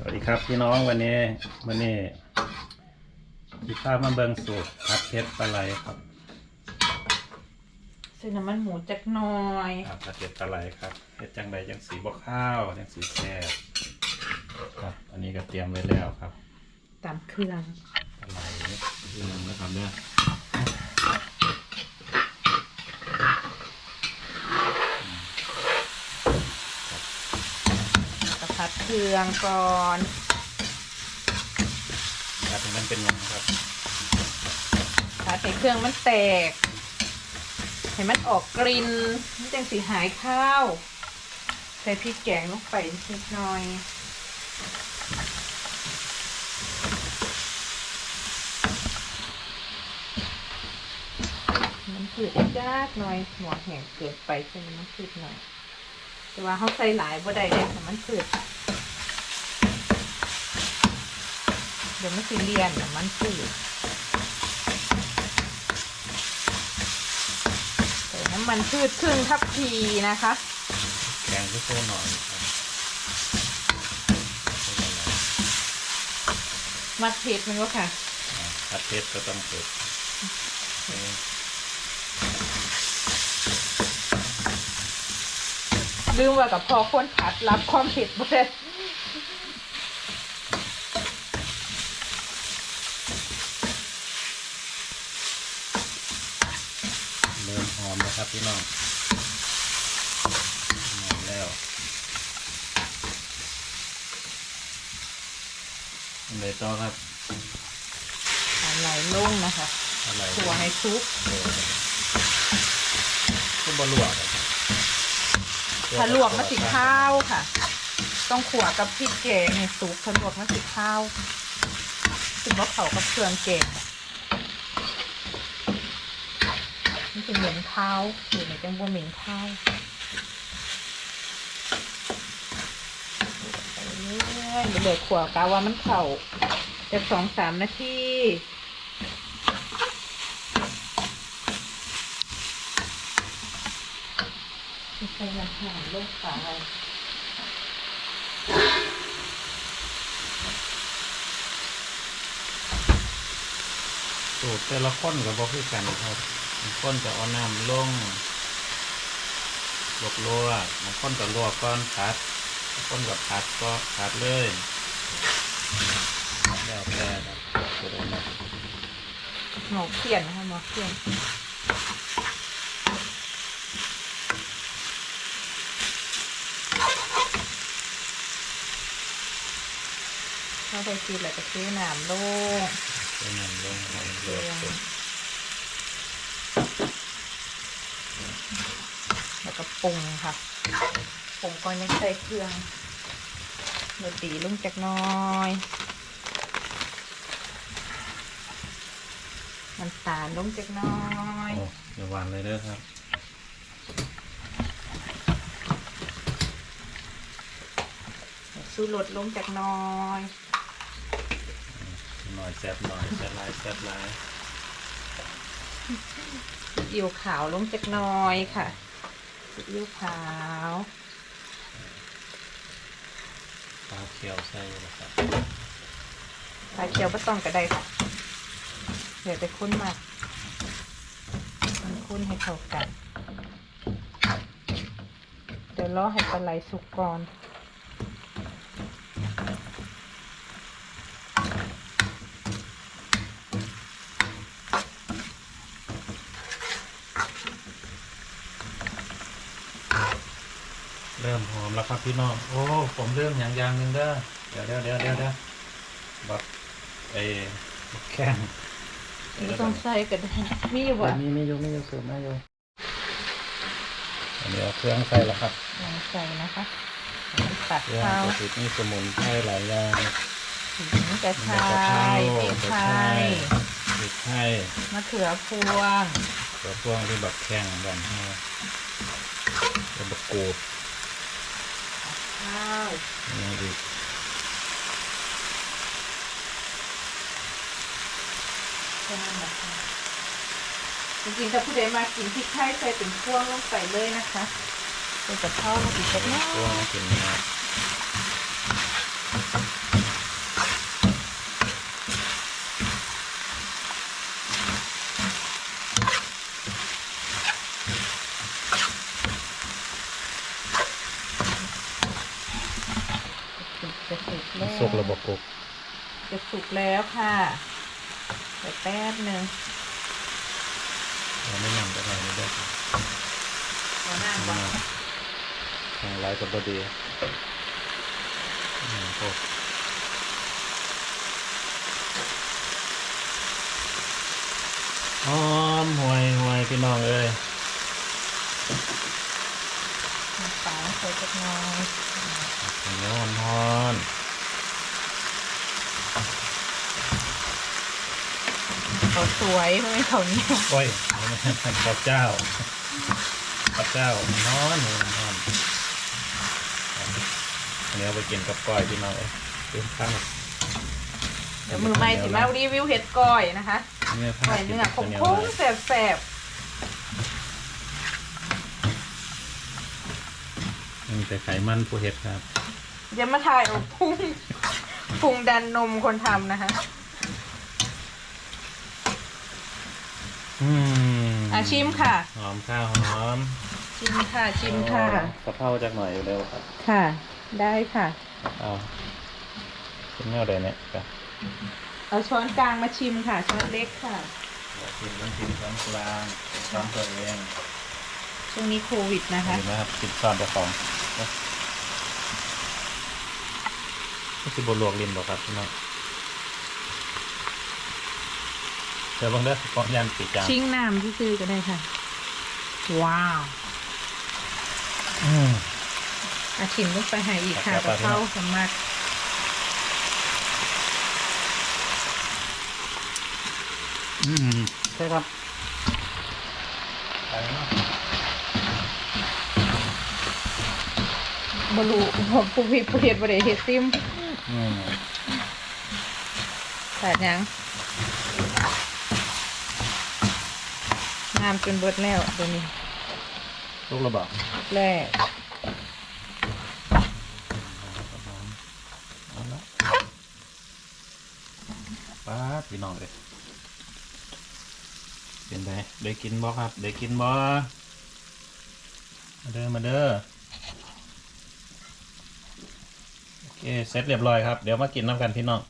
สวัสดีครับพี่น้องวันนี้วันนี้พี่ภาพมาเบิงสูตรพัดเพชรปลาไหลครับใส่น้ำมันหมูจักหน่อยอ่าพัดเพชรปลาไหลครับเพชรจังใดจังสีบวข้าวจังสีแซ่บครับ อันนี้ก็เตรียมไว้แล้วครับตามเครื่องปลาไหลที่นึงนะครับเนี่ย กระพัดเครื่องก่อนพัดให้มันเป็นยังไงครับพัดให้เครื่องมันแตกให้มันออกกลิ่นมันจังสีหายข้าว ใส่พริกแกงลงไปนิดหน่อยมันผืดยากหน่อยหัวแห้งเกินไปใช่ไหมมันผืดหน่อย แต่ว่าเขาใส่หลายบ่ได้เลยแต่มันผืดเดี๋ยวมันสิเลียนน่ะมันฝืดใส่น้ำมันพืชครึ่งทัพพีนะคะแกงที่โซ่หน่อยครับมัดเผ็ดมันก็ค่ะอ่าพัดเพชรก็ต้องเผ็ดเออ ลืมว่ากับพอคนผัดรับความเผ็ดบ่ได้เริ่มหอมแล้วครับพี่น้องหอมแล้วอันไหนต่อครับอะไรลงนะคะอะไรถั่วให้ซุปเออก็บลวกอะครับ ถ้าลวกมันสิข้าวค่ะ ต้องขัวกับพริกแกงให้สุกถ้าลวกมันสิข้าวถึงว่าเขากับเครื่องแกงอะมันจะเหม็นข้าวอยู่ในจังบัวเหม็นข้าวเรื่อยๆเดือดขัวกาว่ามันเข่าจะสองสามนาที ใส่น้ำหอมลงไปสูตรแต่ละคนก็บอกคือกันครับบางคนจะเอาน้ำลงลวกลวกบางคนก็ลวกก้อนผัดบางคนก็ผัดก็ผัดเลยแล้วแต่ครับสูตรนั้นหมูเขียนนะคะหมูเขียน เราไปกินแล้วก็ซื้อน้ำลงเอาน้ำลงให้ลวกเสร็จแล้วก็ปรุงค่ะปรุงก่อนยังใส่เครื่องโรตีลงจากหน้อยน้ำตาลลงจากหน้อยโอ้เดี๋ยวหวานเลยเด้อครับสู้รสลงจากหน้อยหน่ อยแซ่บหน่อยแซ่บหลายแซ่บหลายซีอิ๊วขาวลงจากหน้อยค่ะซีอิ๊วขาวปลาเขียวใส่นะครับปลาเขียวก็ต้องก็ได้ค่ะเดี๋ยวจะคุ้นมากมันคุ้นให้เข้ากัน เดี๋ยวรอให้ปลาไหลสุกก่อน ริ่มหอมแล้วครับพี่น้อง โอ้ ผมเริ่มอย่างอย่างหนึ่งเด้อเดี๋ยวเดี๋ยวเดี๋ยวเดี๋ยวเดี๋ยวบักเอ้บักแข้งไม่ต้องใส่ก็ได้มีอยู่วัวะนนี้ไม่อยู่ไม่อยู่เสริมไม่อยู่อันนี้เอาเครื่องใส่แล้วครับลองใส่นะคะน้ำตัดเครื่องข้าวปกติมีสมุนไพรหลายอย่างขิงกระชายพริกไทยพริกไทยมะเขือพวงตัวพวงที่บักแข้งบ้านเฮาแล้วบักกูด ข้าวนี่อีกแค่นั้นนะคะจริงๆถ้าผู้ใดมากินพริกไทยใส่เป็นพวงลงไปเลยนะคะเป็นกระเพราอีกสักนิดพวงกินนะ จะ สุกแล้วสุกระบบกุกจะสุกแล้วค่ะเดี๋ยวแป๊บหนึ่งเราไม่นำก็ได้ไม่ได้ครับหัวหน้าก่อนทางไลฟ์กับบดีอืมโอ้หอมห่วยห่วยพี่น้องเอ้ยน้ำปลาใส่จักหน้อยนอนฮอน เขาสวยเพราะไม่เขาเนี่ยโอ้ยพระเจ้าพระเจ้านอนนอนนอนอันนี้เอาไปกินกับก้อยพี่น้องเอ้ยเต็มข้างเดี๋ยวมือใหม่สิมารีวิวเห็ดก้อยนะคะเนื้อก้ผ้าอยกินเนื้อกับคข้าวเหนียวงหน่อยๆแสบมีแต่ไขมันผู้เห็ดครับๆอย่ามาถ่ายเอาพุง พุงดันนมคนทำนะคะอืมอะชิมค่ะ หอมข้าวหอมชิมค่ะชิมค่ะกะเพราจากหน่อยเร็วครับค่ะ ได้ค่ะ เอาเป็นแนวใดเนี่ยครับเอาช้อนกลางมาชิมค่ะ ช้อนเล็กค่ะชิมต้องชิมช้อนกลางช้อนตัวเองช่วงนี้โควิดนะคะเห็นไหมครับชิมช้อนเจ้าของ นะนี่คือบลวกลิ้นบอกครับพี่น้องเดี๋ยวเบังเด้อป้องยันปีกจางชิงน้ำที่ซื้อก็ได้ค่ะ ว้าวอืมอาชิมลงไปให้อีกค่ะครับกับข้าวสมัครอืมใช่ครับไปเนาะบรูผมผู้พิผู้เฮ็ดบริเฮ็ดซิม อืมแต่ยังงามจนเบิดแล้วตัวนี้ลูกระบอกแรกเอาละป้าดพี่น้องเลยเป็นไงได้กินบ่ครับ ได้กินบ่มาเด้อมาเด้อ โอเค เสร็จเรียบร้อยครับ เดี๋ยวมากินน้ำกันพี่น้อง